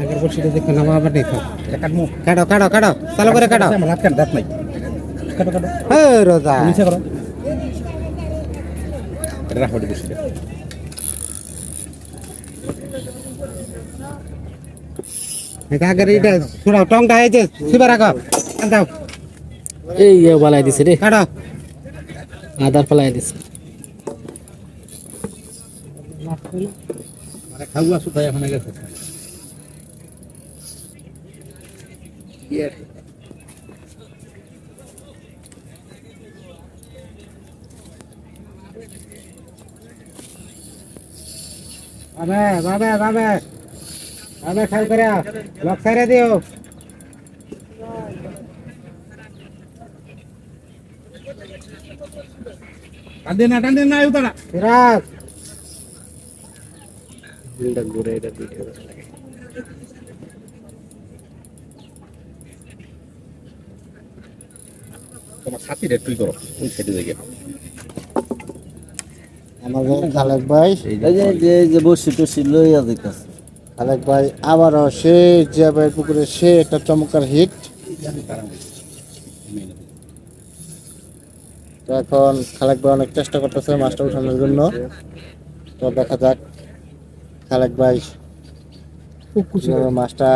আগের বলছি দেখুন আমার আবার দেখো। কাটো কাটো কাটো। চালু করে কাটো। আমার হাত কাট দাঁত নাই। কাটো কাটো। রোজা। করো। রাখো বসে এটা আগের এটা ছুড়াও টংটা হয়েছে শিবা রাখো। দাও। এই ইয়ে বালাই দিছে রে। কাটো। আদার ফলাই দিছে। মানে খাব আসো তাই এখন গেছে। বাবে বাবে বাবে। বাবে খাল করে লক সাইরে দিও। টান না টান না উতারা। সিরাজ তোমার সাথী রেট তুই করো ওই সাইডে দেখে আমাদের খালেক ভাই। এই যে বসি টসি লইয়া দিতেছে খালেক ভাই আবারও সে যে ভাই পুকুরে সে একটা চমৎকার হিট তো এখন খালেক ভাই অনেক চেষ্টা করতেছে মাছটা উঠানোর জন্য। তো দেখা যাক খালেক ভাই মাছটা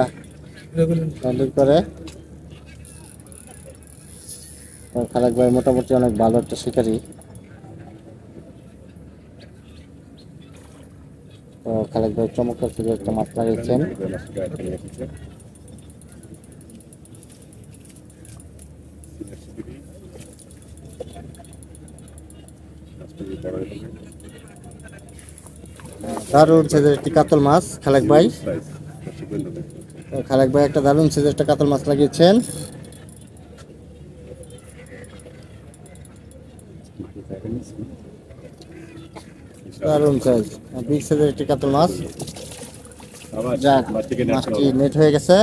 হ্যান্ডেল করে। খালেক ভাই মোটামুটি অনেক ভালো একটা শিকারী। খালেক ভাই চমৎকার থেকে একটা মাছ লাগিয়েছেন। দারুণ সাইজের একটি কাতল মাছ, খালেক ভাই। খালেক ভাই একটা দারুণ সাইজের একটা কাতল মাছ লাগিয়েছেন। দারুণ সাইজ বিগ সাইজের একটি কাতল মাছ। যাক মাছটি নেট হয়ে গেছে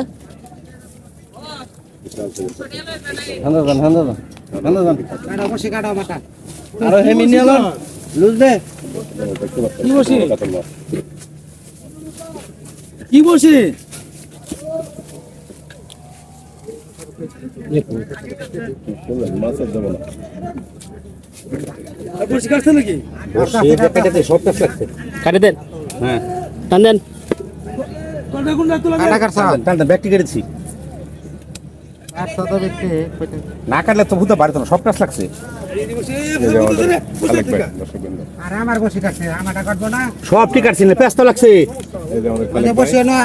হান্দা যান হান্দা যান হান্দা যান কাটো বসে কাটো মাথা আরও হেমি নিয়ে লন লুজ দে। কি বসি? কি বসি? মাছের দেবো না বসি কাটছে নাকি? সব কাজ কাটে দেন। হ্যাঁ। টান দেন। কাটা কাটছ টানটা ব্যাগটি কেটেছি। আর শত ব্যক্তি না কাটলে তো ভূত বাড়িতে না সব কাজ লাগছে। আর আমার বসে কাটছে আমারটা কাটবো না? সব ঠিক আছে পেঁচ তো লাগছে। না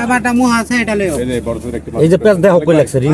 এই যে পেঁচ দেখো লাগছে রিং